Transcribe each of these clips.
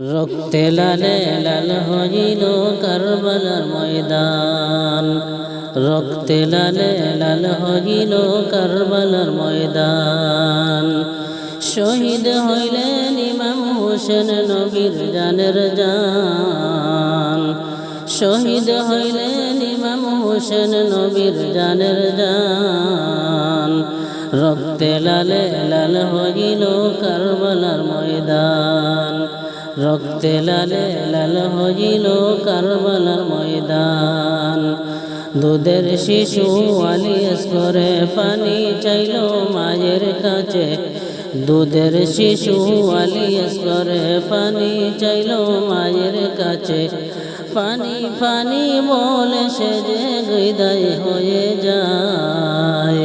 রক্তে লালে লাল হইল কারবালার ময়দান। রক্তে লালে লাল হইল কারবালার ময়দান। শহীদ হইলেন ইমাম হোসেন নবীর জানের জান। শহীদ হইলেন ইমাম হোসেন নবীর জানের জান। রক্তে লালে লাল হইল কারবালার ময়দান। রক্তে লালে লাল হইল কারবালার ময়দান। দুধের শিশু আলিয়াস করে পানি চাইল মায়ের কাছে। দুধের শিশু আলিয়াস করে পানি চাইল মায়ের কাছে। পানি পানি বলে সে যে হৃদয় হয়ে যায়।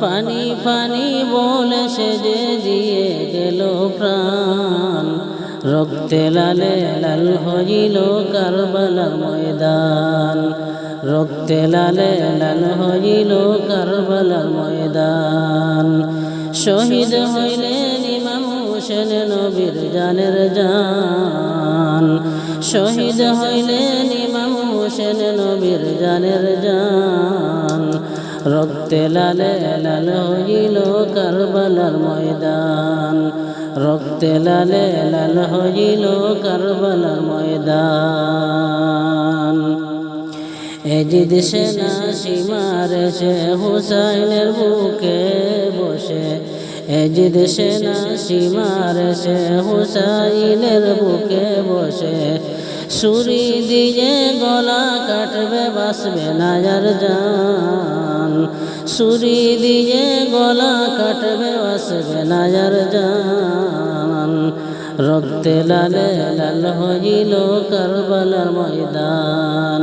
পানি পানি বলে সে যে দিয়ে গেল প্রাণ। রক্তে লালে লাল হইল কারবালার ময়দান। রক্তে লালে লাল হইল কারবালার ময়দান। শহীদ হইলেন ইমাম হোসেন নবীর জানের জান। শহীদ হইলেন ইমাম হোসেন নবীর জানের জান। রক্তে লালে লাল হইল কারবালার ময়দান। রক্তে লালে লাল হইল কারবালার ময়দান। এজিদ সেনা সীমার সে হুসাইনের বুকে বসে। এজিদ সেনা সীমার সে হুসাইনের বুকে বসে। সুরি দিয়ে গলা কাটবে বাসবে নাজার জান। সুরি দিয়ে গলা কাটবে বাসবে নাজার জান। রক্তে লালে লাল হইল কারবালার ময়দান।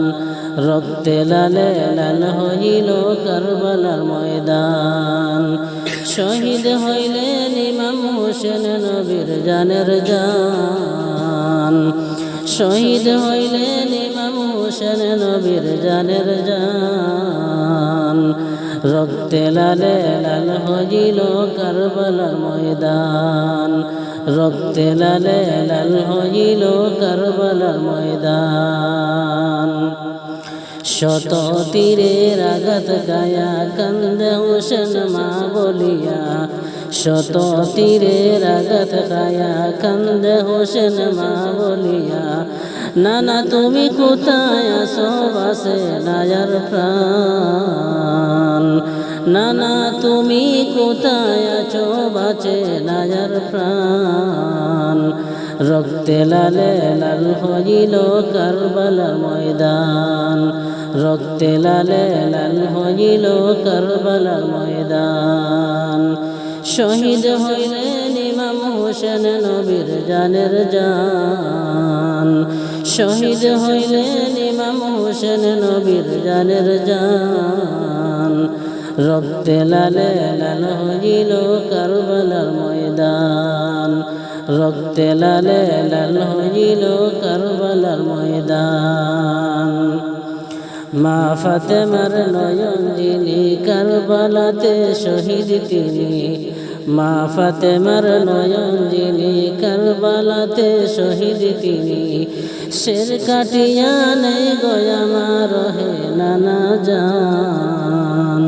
রক্তে লালে লাল হইল কারবালার ময়দান। শহীদ হইলেন ইমাম হোসেন নবীর জানের জান। শহীদ হইলেন ইমাম হোসেন নবীর জানের জান। রক্তে লালে লাল হইল কারবালার ময়দান। রক্তে লালে লাল হইল কারবালার ময়দান। শত তীরের আঘাত গায়া কান্দে হোসেন মা বলিয়া। শত তীরের আঘাত গায়া কান্দে হোসেন মা বলিয়া। নানা তুমি কোথায় আসো বাসে নায়ার প্রাণ। নানা, তুমি কোথায় আছো? বাঁচে নাজার প্রাণ। রক্তে লালে লাল হইল কারবালার ময়দান। রক্তে লালে লাল হইল কারবালার ময়দান। শহীদ হইলেন ইমাম হোসেন নবীর জানের জান। শহীদ হইলেন ইমাম হোসেন নবীর জানের জান। রক্তে লালে লাল হইল কারবালার ময়দান। রক্তে লালে লাল হইল কারবালার ময়দান। মা ফাতেমার নয়ন যিনি কারবালাতে শহীদ তিনি। মা ফাতেমার নয়ন যিনি কারবালাতে শহীদ তিনি। শের কাটিয়া নেই গয়ামা রহে নানা জান।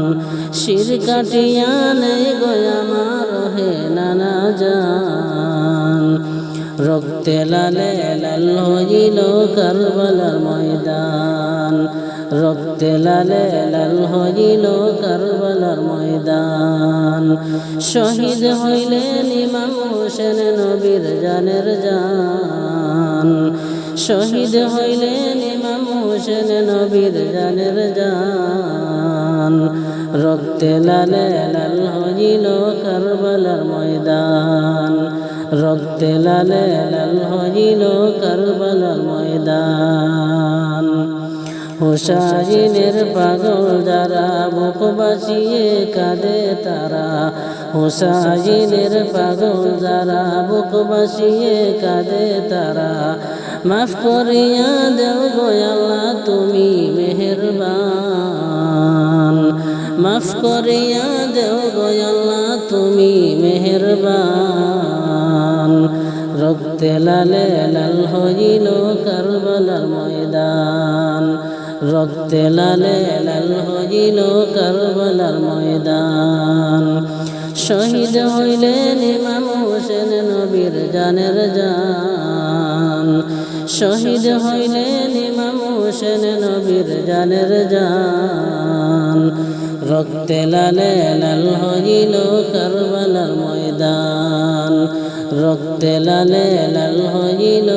শির কাটিয়া নেই গয়ামা রহে নানা জান। রক্তে লালে লাল হইল কারবালার ময়দান। রক্তে লালে লাল হইল কারবালার ময়দান। শহীদ হইলেন ইমাম হোসেন নবীর জানের জান। শহীদ হইলেন ইমাম হোসেন নবীর জানের জান। রক্তে লালে লাল হইল কারবালার ময়দান। রক্তে লালে লাল হইল কারবালার ময়দান। হুসাইনের পাগল যারা বুক বাঁচিয়ে কাঁদে তারা। হুসাইনের পাগল যারা বুক বাঁচিয়ে কাঁদে তারা। মাফ করিয়া দেও গোয়াল্লা তুমি মেহেরবান। মাফ করিয়া দেও গোয়াল্লা তুমি মেহেরবান। রক্তে লালে লাল হইল কারবালার ময়দান। রক্তে লালে লাল হইল কারবালার ময়দান। শহীদ হইলেন ইমাম হোসেন নবীর জানের জান। শহীদ হইলেন ইমাম হোসেন নবীর জানের জান। রক্তে লালে লাল হইল কারবালার ময়দান। রক্তে লালে লাল হইল